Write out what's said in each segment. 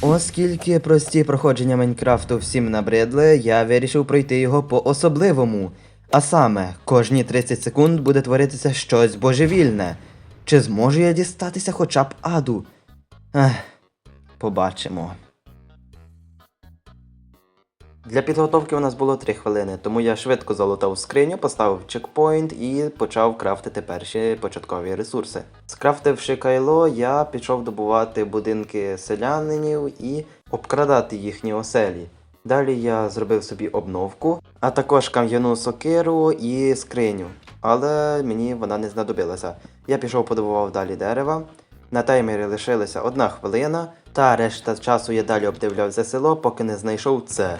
Оскільки прості проходження Майнкрафту всім набридли, я вирішив пройти його по-особливому. А саме, кожні 30 секунд буде творитися щось божевільне. Чи зможу я дістатися хоча б аду? Ех, побачимо. Для підготовки у нас було 3 хвилини, тому я швидко залутав скриню, поставив чекпоінт і почав крафтити перші початкові ресурси. Скрафтивши кайло, я пішов добувати будинки селянинів і обкрадати їхні оселі. Далі я зробив собі обновку, а також кам'яну сокиру і скриню. Але мені вона не знадобилася. Я пішов подобував далі дерева. На таймері лишилася одна хвилина, та решта часу я далі обдивлявся село, поки не знайшов це.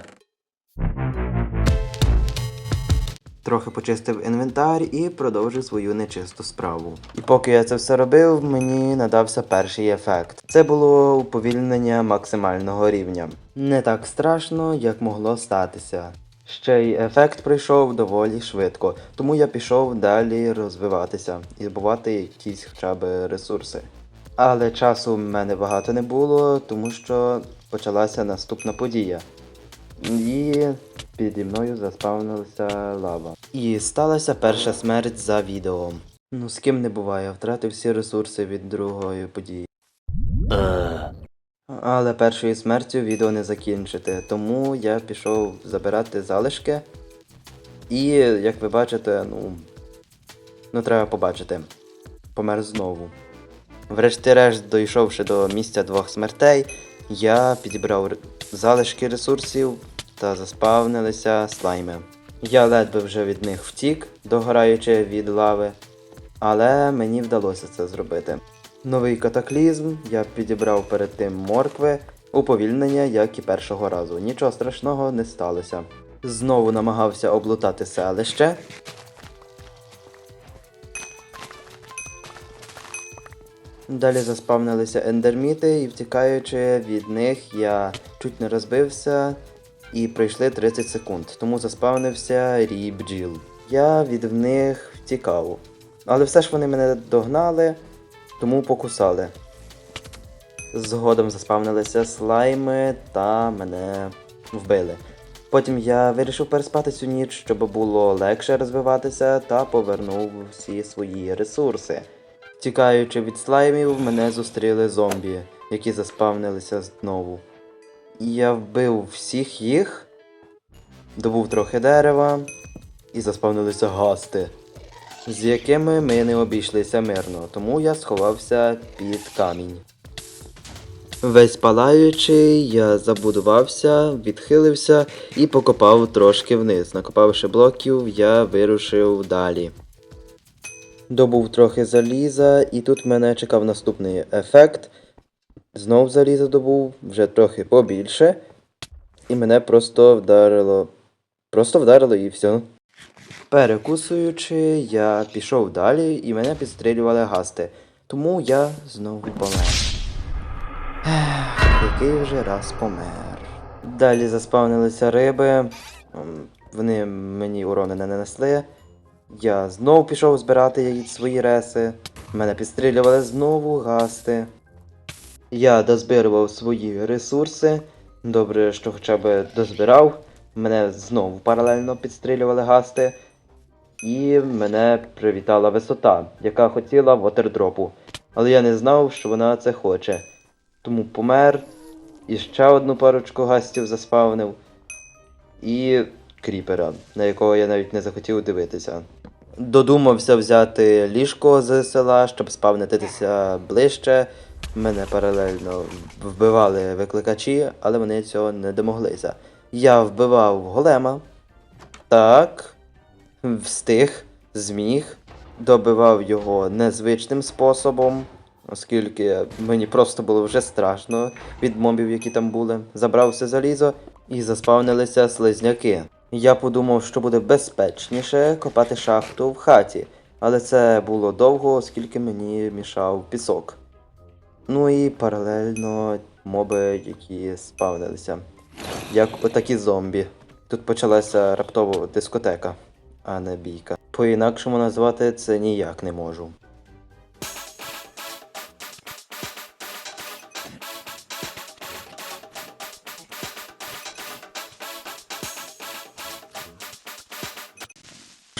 Трохи почистив інвентар і продовжив свою нечисту справу. І поки я це все робив, мені надався перший ефект. Це було уповільнення максимального рівня. Не так страшно, як могло статися. Ще й ефект пройшов доволі швидко, тому я пішов далі розвиватися і збувати якісь хоча б ресурси. Але часу в мене багато не було, тому що почалася наступна подія. І піді мною заспавнилася лава. І сталася перша смерть за відео. Ну з ким не буває, втратив всі ресурси від другої події. Але першою смертю відео не закінчити, тому я пішов забирати залишки. І, як ви бачите, ну. Ну, треба побачити. Помер знову. Врешті-решт, дійшовши до місця двох смертей, я підібрав залишки ресурсів та заспавнилися слайми. Я ледве вже від них втік, догораючи від лави, але мені вдалося це зробити. Новий катаклізм я підібрав перед тим моркви, уповільнення, як і першого разу. Нічого страшного не сталося. Знову намагався облутати селище. Далі заспавнилися ендерміти, і втікаючи від них, я чуть не розбився і пройшли 30 секунд, тому заспавнився рій бджіл. Я від них втікав. Але все ж вони мене догнали, тому покусали. Згодом заспавнилися слайми та мене вбили. Потім я вирішив переспати цю ніч, щоб було легше розвиватися, та повернув всі свої ресурси. Тікаючи від слаймів, мене зустріли зомбі, які заспавнилися знову. Я вбив всіх їх, добув трохи дерева і заспавнилися гасти, з якими ми не обійшлися мирно, тому я сховався під камінь. Весь палаючий, я забудувався, відхилився і покопав трошки вниз. Накопавши блоків, я вирушив далі. Добув трохи заліза, і тут мене чекав наступний ефект. Знов заліза добув, вже трохи побільше. І мене просто вдарило. Просто вдарило і все. Перекусуючи, я пішов далі і мене підстрілювали гасти. Тому я знову помер. Ех, який вже раз помер. Далі заспавнилися риби. Вони мені урони не нанесли. Я знову пішов збирати свої реси. Мене підстрілювали знову гасти. Я дозбирував свої ресурси. Добре, що хоча б дозбирав. Мене знову паралельно підстрілювали гасти. І мене привітала висота, яка хотіла вотердропу. Але я не знав, що вона це хоче. Тому помер. І ще одну парочку гастів заспавнив. І кріпера, на якого я навіть не захотів дивитися. Додумався взяти ліжко з села, щоб спавнитися ближче. Мене паралельно вбивали викликачі, але вони цього не домоглися. Я вбивав голема. Так. Встиг, зміг. Добивав його незвичним способом, оскільки мені просто було вже страшно від мобів, які там були. Забрав все залізо і заспавнилися слизняки. Я подумав, що буде безпечніше копати шахту в хаті, але це було довго, оскільки мені мішав пісок. Ну і паралельно моби, які спавнилися. Як отакі зомбі. Тут почалася раптово дискотека, а не бійка. По-інакшому назвати це ніяк не можу.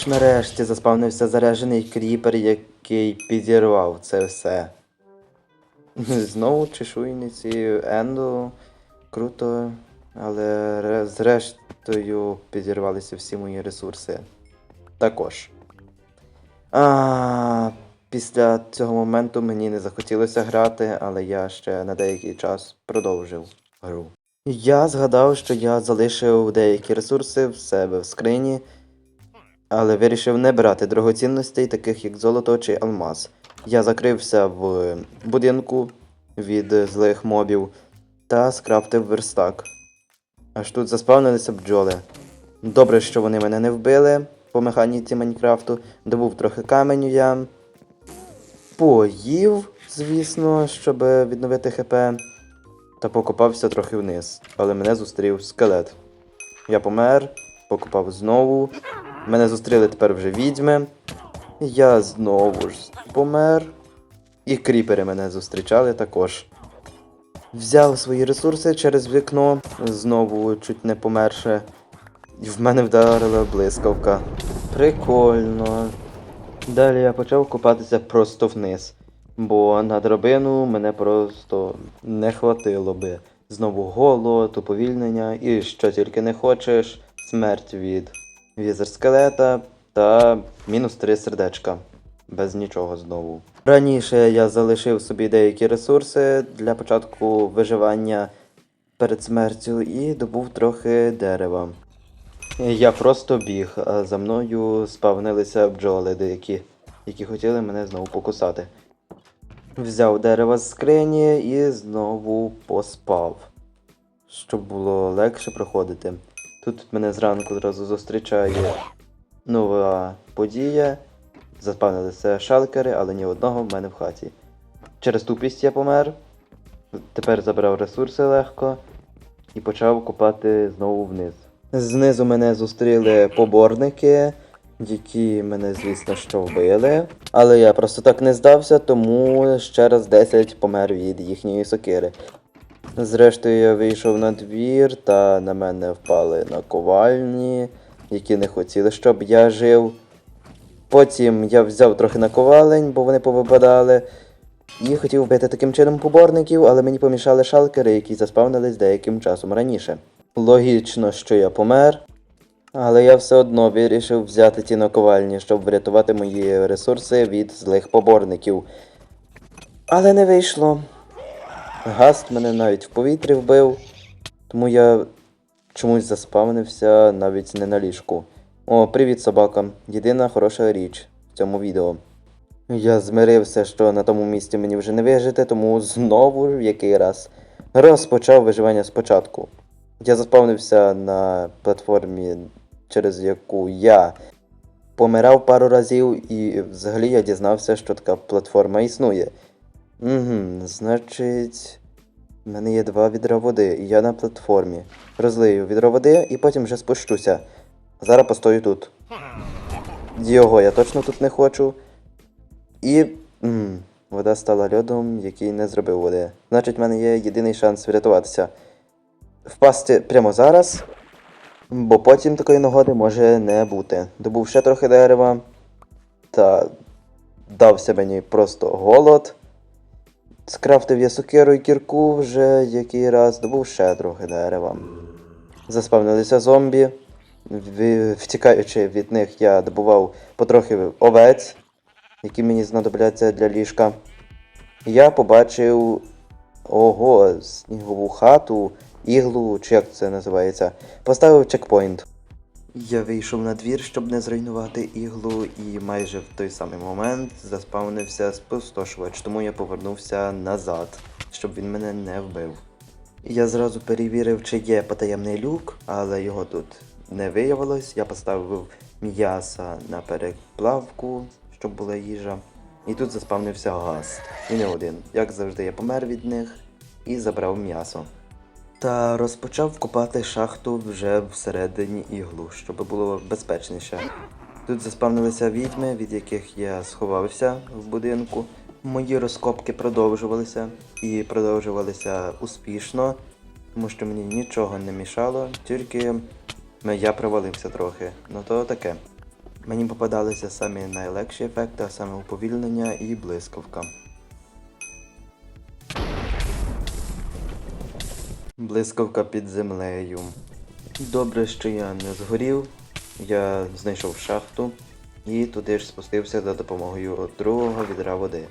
Нарешті заспавнився заряджений кріпер, який підірвав це все. Знову чешуйниці Енду. Круто, але зрештою підірвалися всі мої ресурси. Також. А, після цього моменту мені не захотілося грати, але я ще на деякий час продовжив гру. Я згадав, що я залишив деякі ресурси в себе в скрині, але вирішив не брати дорогоцінностей, таких як золото чи алмаз. Я закрився в будинку від злих мобів та скрафтив верстак. Аж тут заспавнилися бджоли. Добре, що вони мене не вбили по механіці Майнкрафту. Добув трохи каменю я. Поїв, звісно, щоб відновити ХП. Та покопався трохи вниз. Але мене зустрів скелет. Я помер, покопав знову. Мене зустріли тепер вже відьми. Я знову ж помер. І кріпери мене зустрічали також. Взяв свої ресурси через вікно, знову чуть не померше. І в мене вдарила блискавка. Прикольно. Далі я почав купатися просто вниз, бо на драбину мене просто не хватило би. Знову голод, уповільнення і що тільки не хочеш, смерть від візер скелета та мінус три сердечка. Без нічого знову. Раніше я залишив собі деякі ресурси для початку виживання перед смертю і добув трохи дерева. Я просто біг, а за мною спавнилися бджоли деякі, які хотіли мене знову покусати. Взяв дерева з скрині і знову поспав, щоб було легше проходити. Тут мене зранку одразу зустрічає нова подія. Заспавнилися шалкери, але ні одного в мене в хаті. Через тупість я помер. Тепер забрав ресурси легко і почав копати знову вниз. Знизу мене зустріли поборники, які мене, звісно, що вбили. Але я просто так не здався, тому ще раз 10 помер від їхньої сокири. Зрештою, я вийшов на двір, та на мене впали наковальні, які не хотіли, щоб я жив. Потім я взяв трохи наковалень, бо вони повипадали. І хотів вбити таким чином поборників, але мені помішали шалкери, які заспавнились деяким часом раніше. Логічно, що я помер, але я все одно вирішив взяти ті наковальні, щоб врятувати мої ресурси від злих поборників. Але не вийшло. Гаст мене навіть в повітрі вбив, тому я чомусь заспавнився навіть не на ліжку. О, привіт, собака. Єдина хороша річ в цьому відео. Я змирився, що на тому місці мені вже не вижити, тому знову в який раз розпочав виживання спочатку. Я заспавнився на платформі, через яку я помирав пару разів, і взагалі я дізнався, що така платформа існує. Угу, значить, в мене є два відра води, і я на платформі. Розлию відро води і потім вже спущуся. Зараз постою тут. Його я точно тут не хочу. І. м вода стала льодом, який не зробив води. Значить, в мене є єдиний шанс врятуватися. Впасти прямо зараз, бо потім такої нагоди може не бути. Добув ще трохи дерева, та дався мені просто голод. Скрафтив я сокиру і кірку вже який раз, добув ще трохи дерева. Заспавнилися зомбі. Втікаючи від них, я добував потрохи овець, які мені знадобляться для ліжка. Я побачив ого, снігову хату, іглу, чи як це називається. Поставив чекпоінт. Я вийшов на двір, щоб не зруйнувати іглу, і майже в той самий момент заспавнився спустошувач, тому я повернувся назад, щоб він мене не вбив. Я зразу перевірив, чи є потаємний люк, але його тут не виявилось. Я поставив м'яса на переплавку, щоб була їжа. І тут заспавнився газ. І не один. Як завжди, я помер від них і забрав м'ясо. Та розпочав копати шахту вже всередині іглу, щоб було безпечніше. Тут заспавнилися відьми, від яких я сховався в будинку. Мої розкопки продовжувалися і продовжувалися успішно, тому що мені нічого не мішало, тільки я провалився трохи. Ну то таке. Мені попадалися самі найлегші ефекти, а саме уповільнення і блискавка. Блискавка під землею. Добре, що я не згорів. Я знайшов шахту і туди ж спустився за допомогою другого відра води.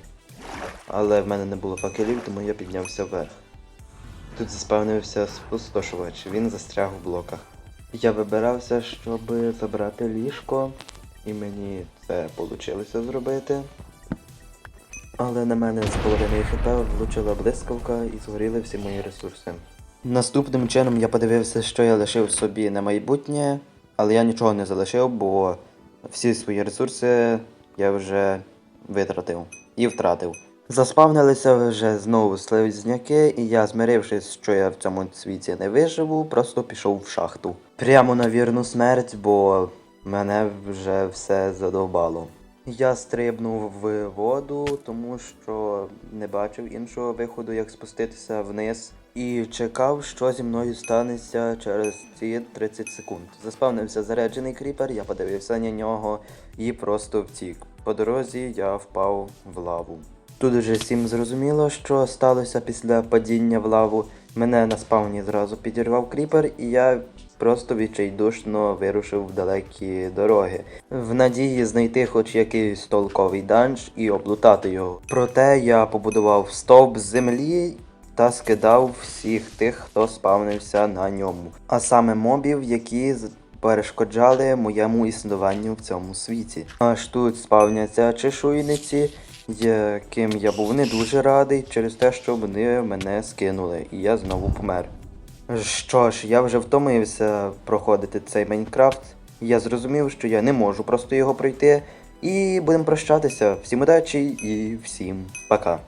Але в мене не було факелів, тому я піднявся вверх. Тут заспавнився спустошувач, він застряг в блоках. Я вибирався, щоб забрати ліжко, і мені це вийшло зробити. Але на мене з половиною хп влучила блискавка і згоріли всі мої ресурси. Наступним чином я подивився, що я лишив собі на майбутнє, але я нічого не залишив, бо всі свої ресурси я вже витратив і втратив. Заспавнилися вже знову слизняки, і я, змирившись, що я в цьому світі не виживу, просто пішов в шахту. Прямо на вірну смерть, бо мене вже все задовбало. Я стрибнув в воду, тому що не бачив іншого виходу, як спуститися вниз, і чекав, що зі мною станеться через ці 30 секунд. Заспавнився заряджений кріпер, я подивився на нього і просто втік. По дорозі я впав в лаву. Тут уже всім зрозуміло, що сталося після падіння в лаву. Мене на спавні зразу підірвав кріпер, і я просто відчайдушно вирушив в далекі дороги, в надії знайти хоч якийсь толковий данж і облутати його. Проте я побудував стовп з землі та скидав всіх тих, хто спавнився на ньому, а саме мобів, які перешкоджали моєму існуванню в цьому світі. Аж тут спавняться чешуйниці, яким я був не дуже радий через те, що вони мене скинули, і я знову помер. Що ж, я вже втомився проходити цей Майнкрафт. Я зрозумів, що я не можу просто його пройти. І будемо прощатися. Всім удачі і всім пока.